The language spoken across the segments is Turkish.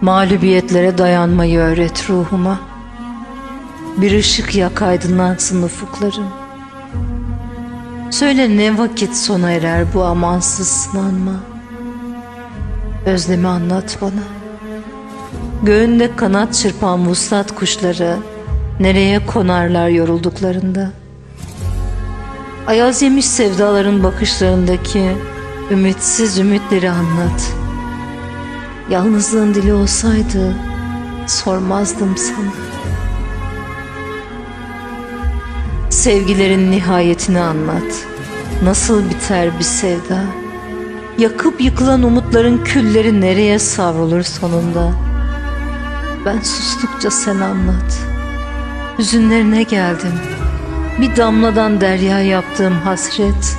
Mağlubiyetlere dayanmayı öğret ruhuma. Bir ışık yak aydınlansın ufuklarım. Söyle ne vakit sona erer bu amansız sınanma. Özlemi anlat bana. Göğünde kanat çırpan vuslat kuşları nereye konarlar yorulduklarında? Ayaz yemiş sevdaların bakışlarındaki ümitsiz ümitleri anlat. Yalnızlığın dili olsaydı sormazdım sana. Sevgilerin nihayetini anlat. Nasıl biter bir sevda? Yakıp yıkılan umutların külleri nereye savrulur sonunda? Ben sustukça sen anlat. Hüzünlerine geldim. Bir damladan derya yaptığım hasret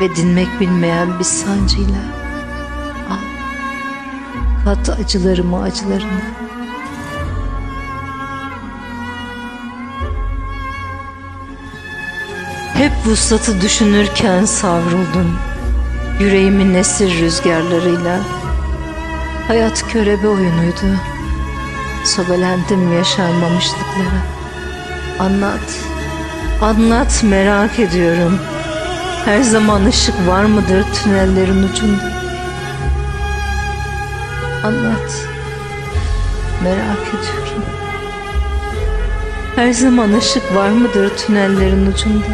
ve dinmek bilmeyen bir sancıyla. Kat acılarımı acılarına. Hep vuslatı düşünürken savruldum. Yüreğimin esir rüzgarlarıyla. Hayat körebe oyunuydu. Sobelendim yaşanmamışlıklara. Anlat, anlat merak ediyorum. Her zaman ışık var mıdır tünellerin ucunda? Anlat, merak ediyorum. Her zaman ışık var mıdır tünellerin ucunda?